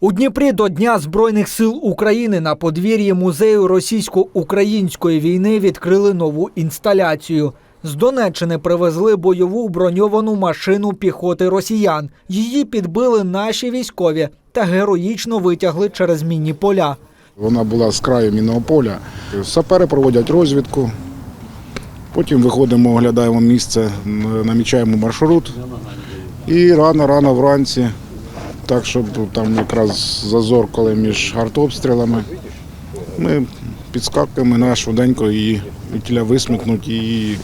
У Дніпрі до Дня Збройних сил України на подвір'ї музею російсько-української війни відкрили нову інсталяцію. З Донеччини привезли бойову броньовану машину піхоти росіян. Її підбили наші військові та героїчно витягли через мінні поля. Вона була з краю мінного поля. Сапери проводять розвідку. Потім виходимо, оглядаємо місце, намічаємо маршрут. І рано-рано вранці, так щоб там якраз зазор, коли між артобстрілами, ми підскакуємо на швиденько її тіля висмикнути і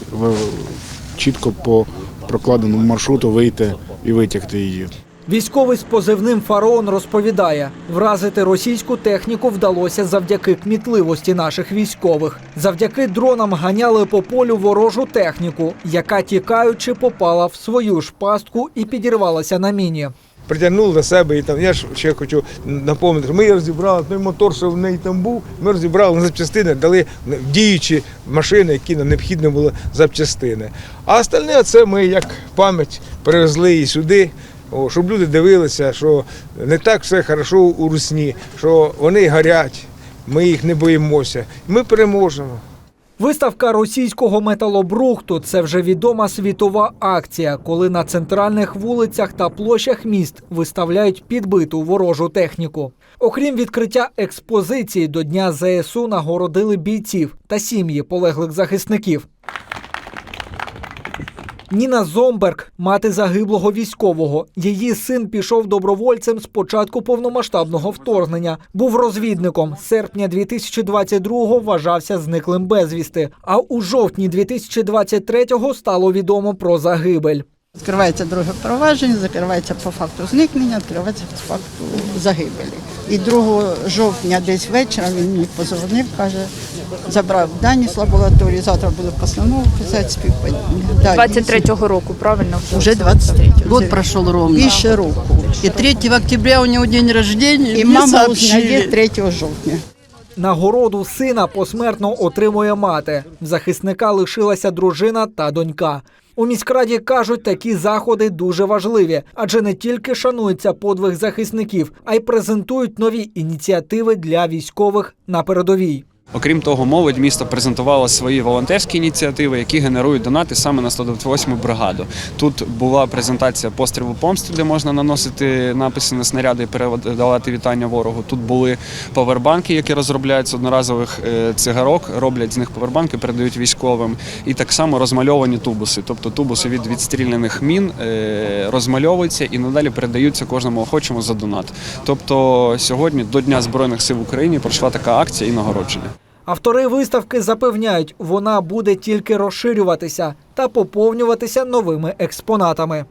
чітко по прокладеному маршруту вийти і витягти її. Військовий з позивним Фараон розповідає, вразити російську техніку вдалося завдяки кмітливості наших військових. Завдяки дронам ганяли по полю ворожу техніку, яка тікаючи попала в свою ж пастку і підірвалася на міні. Притягнули до себе і там. Я ж ще хочу напомнити, ми розібрали, той мотор, що в неї там був, ми розібрали на запчастини, дали діючі машини, які нам необхідно були запчастини. А остальне це ми як пам'ять привезли її сюди. О, щоб люди дивилися, що не так все хорошо у русні, що вони горять, ми їх не боїмося. Ми переможемо. Виставка російського металобрухту це вже відома світова акція, коли на центральних вулицях та площах міст виставляють підбиту ворожу техніку. Окрім відкриття експозиції до Дня ЗСУ нагородили бійців та сім'ї полеглих захисників. Ніна Зомберг, мати загиблого військового. Її син пішов добровольцем з початку повномасштабного вторгнення. Був розвідником. З серпня 2022-го вважався зниклим безвісти. А у жовтні 2023-го стало відомо про загибель. Відкривається друге провадження, закривається по факту зникнення, відкривається по факту загибелі. І 2 жовтня десь вечора він мені позвонив, каже, забрав дані з лабораторії, завтра буду постанову писати співпадіння. 23-го року, правильно? Уже 23 Год прошел ровно. Більше року. И 3 октября у него день рождения. І мама узнає 3 жовтня. Нагороду сина посмертно отримує мати. В захисника лишилася дружина та донька. У міськраді кажуть, такі заходи дуже важливі, адже не тільки шанується подвиг захисників, а й презентують нові ініціативи для військових на передовій. Окрім того, молодь міста презентувала свої волонтерські ініціативи, які генерують донати саме на 128-му бригаду. Тут була презентація пострілу помсти, де можна наносити написи на снаряди і передавати вітання ворогу. Тут були павербанки, які розробляють з одноразових е, цигарок, роблять з них павербанки, передають військовим. І так само розмальовані тубуси. Тобто тубуси від відстріляних мін е, розмальовуються і надалі передаються кожному охочому за донат. Тобто сьогодні до Дня Збройних сил України пройшла така акція і нагородження. Автори виставки запевняють, вона буде тільки розширюватися та поповнюватися новими експонатами.